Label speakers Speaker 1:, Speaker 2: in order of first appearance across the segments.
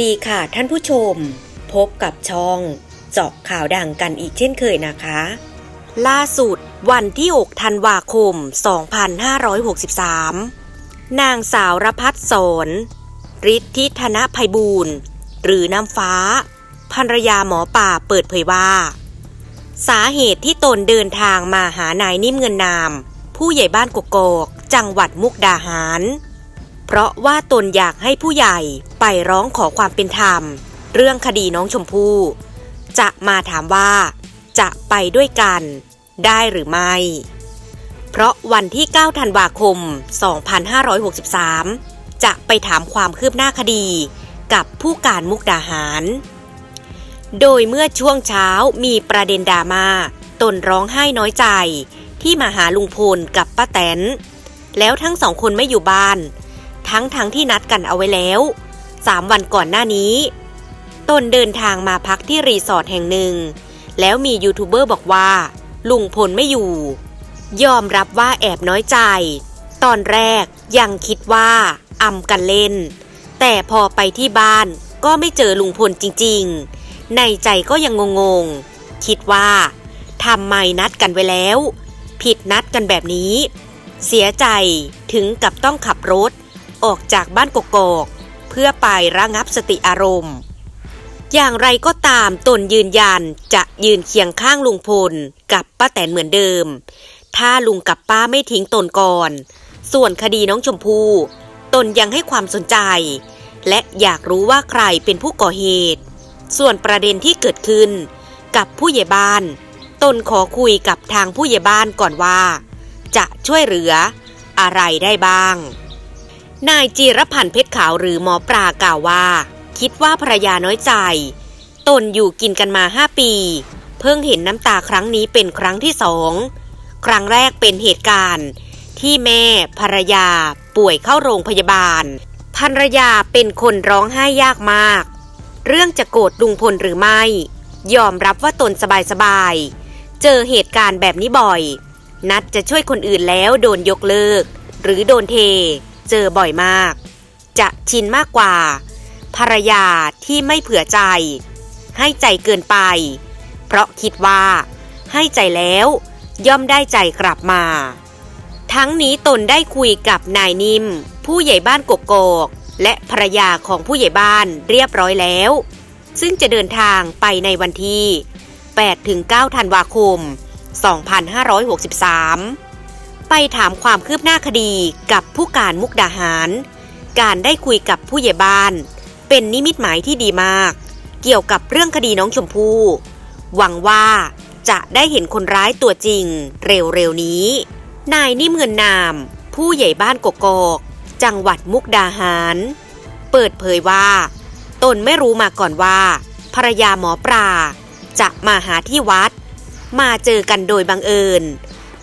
Speaker 1: ดีค่ะท่านผู้ชม พบกับช่องเจาะข่าวดังกันอีกเช่นเคยนะคะ ล่าสุดวันที่ 6 ธันวาคม 2563 นางสาวรพัฒสอนฤทธิธนภัยบูรณ์ หรือน้ำฟ้า ภรรยาหมอป่าเปิดเผยว่า สาเหตุที่ตนเดินทางมาหานายนิ่มเงินนาม ผู้ใหญ่บ้านกกอกจังหวัดมุกดาหาร เพราะว่าตนอยากให้ผู้ใหญ่ไปร้องขอความเป็นธรรม เรื่องคดีน้องชมพู่จะมาถามว่า จะไปด้วยกันได้หรือไม่ เพราะวันที่ 9 ธันวาคม 2563 จะไปถามความคืบหน้าคดีกับผู้การมุกดาหาร โดยเมื่อช่วงเช้ามีประเด็นดราม่าตนร้องไห้น้อยใจที่มาหาลุงพลกับป้าแตน แล้วทั้งสองคนไม่อยู่บ้าน ทั้งทั้งที่นัดกันเอาไว้แล้วสามวันก่อนหน้านี้ ตนเดินทางมาพักที่รีสอร์ทแห่งหนึ่ง แล้วมียูทูบเบอร์บอกว่า ลุงพลไม่อยู่ ยอมรับว่าแอบน้อยใจ ตอนแรกยังคิดว่าอำกันเล่น แต่พอไปที่บ้านก็ไม่เจอลุงพลจริงๆ ในใจก็ยังงงๆ คิดว่าทำไมนัดกันไว้แล้ว ผิดนัดกันแบบนี้ เสียใจถึงกับต้องขับรถ ออกจากบ้านกกอกเพื่อไประงับสติอารมณ์ อย่างไรก็ตามตนยืนยันจะยืนเคียงข้างลุงพลกับป้าแตนเหมือนเดิม ถ้าลุงกับป้าไม่ทิ้งตนก่อน ส่วนคดีน้องชมพู่ตนยังให้ความสนใจ และอยากรู้ว่าใครเป็นผู้ก่อเหตุ ส่วนประเด็นที่เกิดขึ้น กับผู้ใหญ่บ้าน ตนขอคุยกับทางผู้ใหญ่บ้านก่อนว่า จะช่วยเหลืออะไรได้บ้าง นายจีรพันธ์เพชรขาวหรือหมอปลากล่าวว่า คิดว่าภรรยาน้อยใจ ตนอยู่กินกันมาห้าปี เพิ่งเห็นน้ำตาครั้งนี้เป็นครั้งที่สองครั้งแรกเป็นเหตุการณ์ ที่แม่ภรรยา ป่วยเข้าโรงพยาบาลภรรยาเป็นคนร้องไห้ยากมาก เรื่องจะโกรธลุงพลหรือไม่ ยอมรับว่าตนสบายๆเจอเหตุการณ์แบบนี้บ่อย นัดจะช่วยคนอื่นแล้วโดนยกเลิก หรือโดนเท เจอบ่อยมาก จะชินมากกว่า ภรรยาที่ไม่เผื่อใจ ให้ใจเกินไป เพราะคิดว่า ให้ใจแล้วย่อมได้ใจกลับมา ทั้งนี้ตนได้คุยกับนายนิม ผู้ใหญ่บ้านกกกและภรรยาของผู้ใหญ่บ้านเรียบร้อยแล้ว ซึ่งจะเดินทางไปในวันที่8-9ธันวาคม 2563 ไปถามความคืบหน้าคดีกับผู้การมุกดาหาร การได้คุยกับผู้ใหญ่บ้าน เป็นนิมิตหมายที่ดีมาก เกี่ยวกับเรื่องคดีน้องชมพู่หวังว่าจะได้เห็นคนร้ายตัวจริงเร็วๆนี้ นายนิ่มเงินนาม ผู้ใหญ่บ้านกกอกจังหวัดมุกดาหาร เปิดเผยว่า ตนไม่รู้มาก่อนว่า ภรรยาหมอปลาจะมาหาที่วัด มาเจอกันโดยบังเอิญ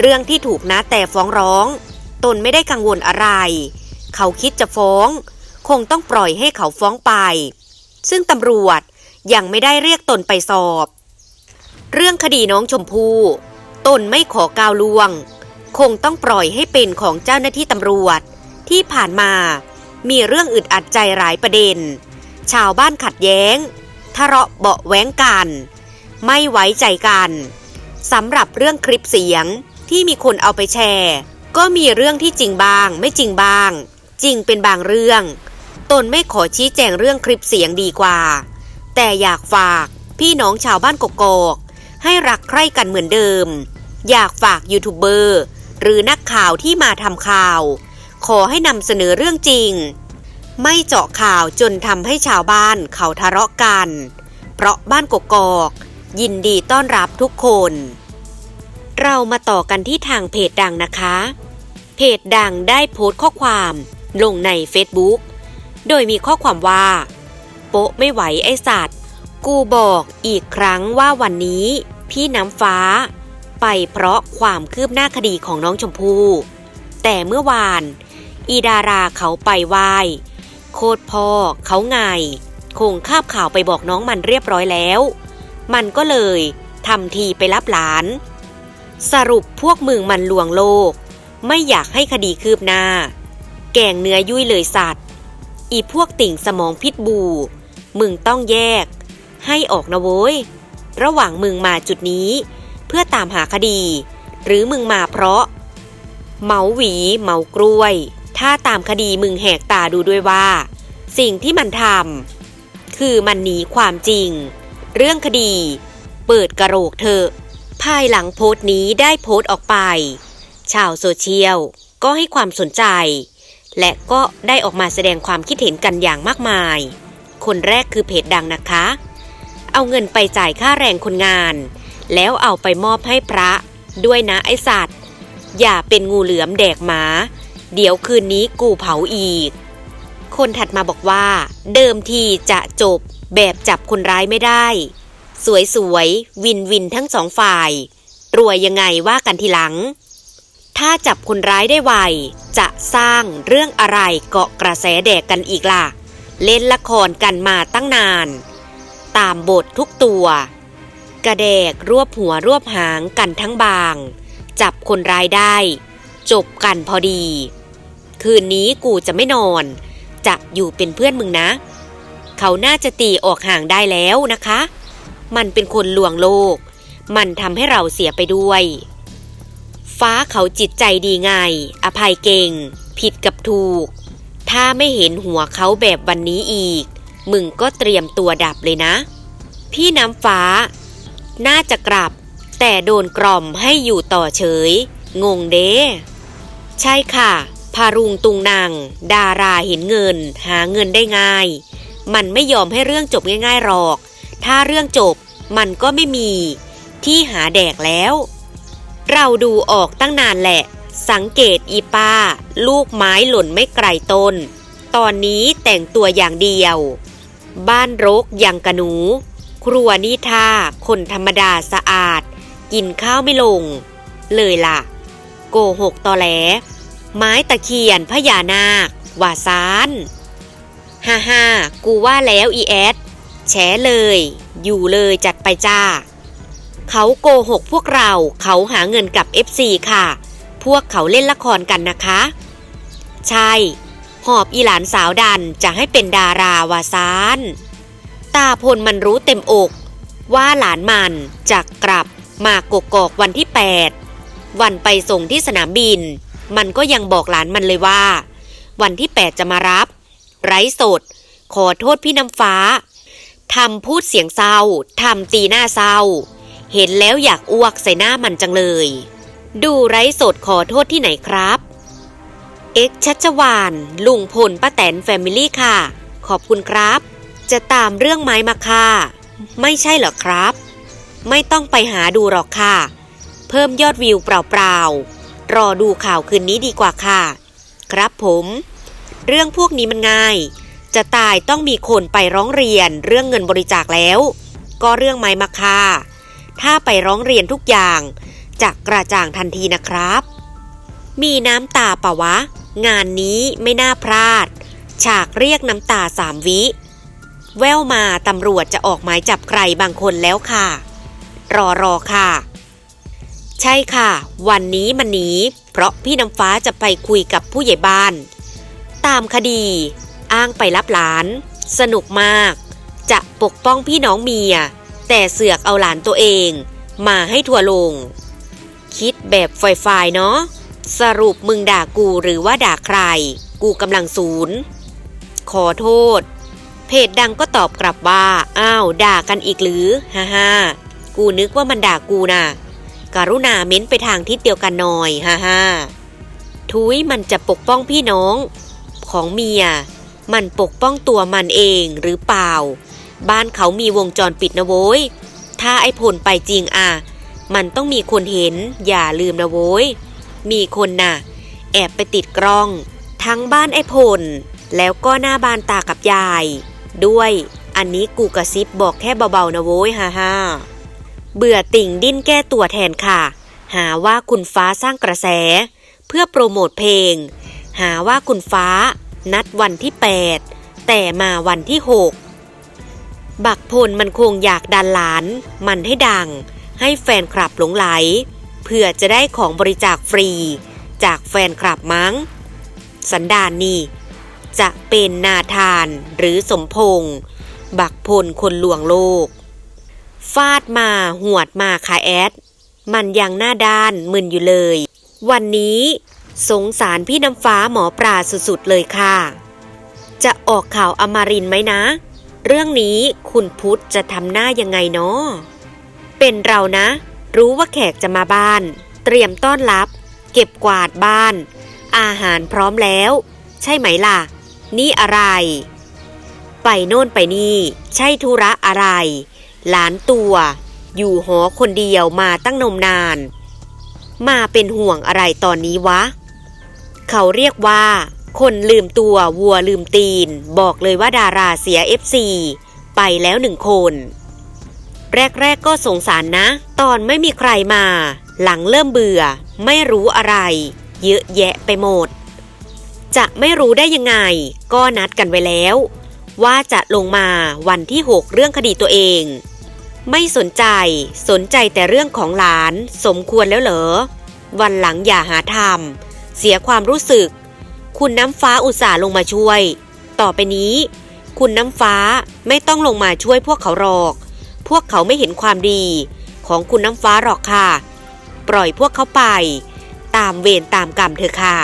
Speaker 1: เรื่องที่ถูกนะแต่ฟ้องร้อง ตนไม่ได้กังวลอะไร เขาคิดจะฟ้อง คงต้องปล่อยให้เขาฟ้องไป ซึ่งตำรวจยังไม่ได้เรียกตนไปสอบ เรื่องคดีน้องชมพู่ตนไม่ขอก้าวล่วง คงต้องปล่อยให้เป็นของเจ้าหน้าที่ตำรวจ ที่ผ่านมามีเรื่องอึดอัดใจหลายประเด็น ชาวบ้านขัดแย้งทะเลาะเบาแว้งกัน ไม่ไว้ใจกันสำหรับเรื่องคลิปเสียง ที่มีคนเอาไปแชร์ ก็มีเรื่องที่จริงบ้าง ไม่จริงบ้าง จริงเป็นบางเรื่อง ตนไม่ขอชี้แจงเรื่องคลิปเสียงดีกว่า แต่อยากฝากพี่น้องชาวบ้านกกอกให้รักใคร่กันเหมือนเดิม อยากฝากยูทูบเบอร์หรือนักข่าวที่มาทำข่าว ขอให้นำเสนอเรื่องจริง ไม่เจาะข่าวจนทำให้ชาวบ้านเขาทะเลาะกัน เพราะบ้านกกอก ยินดีต้อนรับทุกคน เรามาต่อกันที่ทางเพจดังนะคะ เพจดังได้โพสต์ข้อความลงใน Facebook โดยมีข้อความว่า โป๊ะไม่ไหวไอสัตว์ กูบอกอีกครั้งว่าวันนี้ พี่น้ำฟ้า ไปเพราะความคืบหน้าคดีของน้องชมพู่ แต่เมื่อวาน อีดาราเขาไปไหว้โคตรพ่อเขาไง คงคาบข่าวไปบอกน้องมันเรียบร้อยแล้ว มันก็เลยทำทีไปรับหลาน สรุปพวกมึงมันลวงโลก ไม่อยากให้คดีคืบหน้า แกงเนื้อยุ่ยเลยสัตว์ อีพวกติ่งสมองพิษบู มึงต้องแยก ให้ออกนะโว้ย ระหว่างมึงมาจุดนี้ เพื่อตามหาคดี หรือมึงมาเพราะเหมาหวีเหมากล้วย ถ้าตามคดีมึงแหกตาดูด้วยว่า สิ่งที่มันทำคือมันหนีความจริง เรื่องคดี เปิดกระโหลกเถอ ภายหลังโพสต์นี้ได้โพสต์ออกไป ชาวโซเชียลก็ให้ความสนใจ และก็ได้ออกมาแสดงความคิดเห็นกันอย่างมากมาย คนแรกคือเพจดังนะคะ เอาเงินไปจ่ายค่าแรงคนงาน แล้วเอาไปมอบให้พระด้วยนะไอสัตว์ อย่าเป็นงูเหลือมแดกหมา เดี๋ยวคืนนี้กูเผาอีก คนถัดมาบอกว่า เดิมทีจะจบแบบจับคนร้ายไม่ได้ สวยๆวินวินทั้งสองฝ่าย รวยยังไงว่ากันทีหลัง ถ้าจับคนร้ายได้ไว จะสร้างเรื่องอะไรเกาะกระแสแดกกันอีกล่ะ เล่นละครกันมาตั้งนาน ตามบททุกตัว กระแดกรวบหัวรวบหางกันทั้งบาง จับคนร้ายได้ จบกันพอดี คืนนี้กูจะไม่นอน จะอยู่เป็นเพื่อนมึงนะ เขาน่าจะตีออกห่างได้แล้วนะคะ มันเป็นคนลวงโลก มันทำให้เราเสียไปด้วย ฟ้าเขาจิตใจดีไง อภัยเก่ง ผิดกับถูก ถ้าไม่เห็นหัวเขาแบบวันนี้อีก มึงก็เตรียมตัวดับเลยนะ พี่น้ำฟ้า น่าจะกลับ แต่โดนกล่อมให้อยู่ต่อเฉย งงเด้ใช่ค่ะพารุงตุงนางดาราเห็นเงิน หาเงินได้ง่าย มันไม่ยอมให้เรื่องจบง่ายๆหรอก ถ้าเรื่องจบมันก็ไม่มี ที่หาแดกแล้ว เราดูออกตั้งนานแหละ สังเกตอีป้า ลูกไม้หล่นไม่ไกลต้น ตอนนี้แต่งตัวอย่างเดียว บ้านรกอย่างกะหนู ครัวนี่ท่าคนธรรมดาสะอาด กินข้าวไม่ลง เลยล่ะ โกหกตอแหล ไม้ตะเคียนพญานาคว่าซานฮ่าฮ่ากูว่าแล้วอีแอด แฉเลย อยู่เลยจัดไปจ้า เขาโกหกพวกเราเขาหาเงินกับ FC ค่ะ พวกเขาเล่นละครกันนะคะ ใช่ หอบอีหลานสาวดันจะให้เป็นดาราวาซานตาพลมันรู้เต็มอก ว่าหลานมันจะกลับมากกอกวันที่ 8 วันไปส่งที่สนามบิน มันก็ยังบอกหลานมันเลยว่า วันที่ 8 จะมารับ ไร้สด ขอโทษพี่น้ำฟ้า ทำพูดเสียงเศร้าทำตีหน้าเศร้า เห็นแล้วอยากอ้วกใส่หน้ามันจังเลย ดูไร้สดขอโทษที่ไหนครับ เอ็กชัชวานลุงพลป้าแตนแฟมิลี่ค่ะ ขอบคุณครับ จะตามเรื่องไม้มาค่ะ ไม่ใช่เหรอครับ ไม่ต้องไปหาดูหรอกค่ะ เพิ่มยอดวิวเปล่าๆ รอดูข่าวคืนนี้ดีกว่าค่ะ ครับผม เรื่องพวกนี้มันง่าย จะตายต้องมีคนไปร้องเรียนเรื่องเงินบริจาคแล้ว ก็เรื่องไม้มาค่ะถ้าไปร้องเรียนทุกอย่างจะกระจ่างทันทีนะครับ มีน้ำตาปะวะ งานนี้ไม่น่าพลาด ฉากเรียกน้ำตาสามวิ แววมาตำรวจจะออกหมายจับใครบางคนแล้วค่ะ รอรอค่ะ ใช่ค่ะ วันนี้มันหนีเพราะพี่น้ำฟ้าจะไปคุยกับผู้ใหญ่บ้าน ตามคดี อ้างไปรับหลาน สนุกมาก จะปกป้องพี่น้องเมีย แต่เสือกเอาหลานตัวเอง มาให้ทัวลง คิดแบบไฟๆเนาะสรุปมึงด่ากูหรือว่าด่าใคร กูกำลังศูนย์ขอโทษ เพจดังก็ตอบกลับว่า อ้าว ด่ากันอีกหรือ ฮ่าฮ่ากูนึกว่ามันด่ากูน่ะ กรุณาเม้นไปทางทิศเดียวกันหน่อย ฮ่าฮ่าทุยมันจะปกป้องพี่น้อง ของเมีย มันปกป้องตัวมันเองหรือเปล่า บ้านเขามีวงจรปิดนะโว้ย ถ้าไอ้ผลไปจริงอะ มันต้องมีคนเห็น อย่าลืมนะโว้ย มีคนน่ะ แอบไปติดกล้อง ทั้งบ้านไอ้พลแล้วก็หน้าบ้านตากับยาย ด้วยอันนี้กูกระซิบบอกแค่เบาๆนะโว้ยฮ่าฮ่าเบื่อติ่งดิ้นแก้ตัวแทนค่ะ หาว่าคุณฟ้าสร้างกระแส เพื่อโปรโมทเพลง หาว่าคุณฟ้า นัดวันที่ 8 แต่มาวันที่ 6 บักพลมันคงอยากดันหลาน มันให้ดัง ให้แฟนคลับหลงไหล เพื่อจะได้ของบริจาคฟรี จากแฟนคลับมั้ง สันดานนี่ จะเป็นนาธานหรือสมพงษ์บักพลคนลวงโลก ฟาดมาหวดมาค่ะแอด มันยังหน้าด้านมึนอยู่เลย วันนี้ สงสารพี่น้ำฟ้าหมอปลาสุดๆเลยค่ะ จะออกข่าวอมารินไหมนะ เรื่องนี้คุณพุทธจะทำหน้ายังไงเนาะเป็นเรานะ รู้ว่าแขกจะมาบ้าน เตรียมต้อนรับ เก็บกวาดบ้าน อาหารพร้อมแล้ว ใช่ไหมล่ะ นี่อะไร ไปโน่นไปนี่ ใช่ธุระอะไร หลานตัว อยู่หอคนเดียวมาตั้งนมนาน มาเป็นห่วงอะไรตอนนี้วะ เขาเรียกว่า คนลืมตัววัวลืมตีน บอกเลยว่าดาราเสีย FC ไปแล้วหนึ่งคน แรกๆก็สงสารนะ ตอนไม่มีใครมา หลังเริ่มเบื่อ ไม่รู้อะไร เยอะแยะไปหมด จะไม่รู้ได้ยังไง ก็นัดกันไว้แล้ว ว่าจะลงมาวันที่ 6 เรื่องคดีตัวเอง ไม่สนใจสนใจแต่เรื่องของหลาน สมควรแล้วเหรอ วันหลังอย่าหาทำ เสียความรู้สึก คุณน้ำฟ้าอุตส่าห์ลงมาช่วย ต่อไปนี้ คุณน้ำฟ้าไม่ต้องลงมาช่วยพวกเขาหรอก พวกเขาไม่เห็นความดี ของคุณน้ำฟ้าหรอกค่ะ ปล่อยพวกเขาไป ตามเวรตามกรรมเถอะค่ะ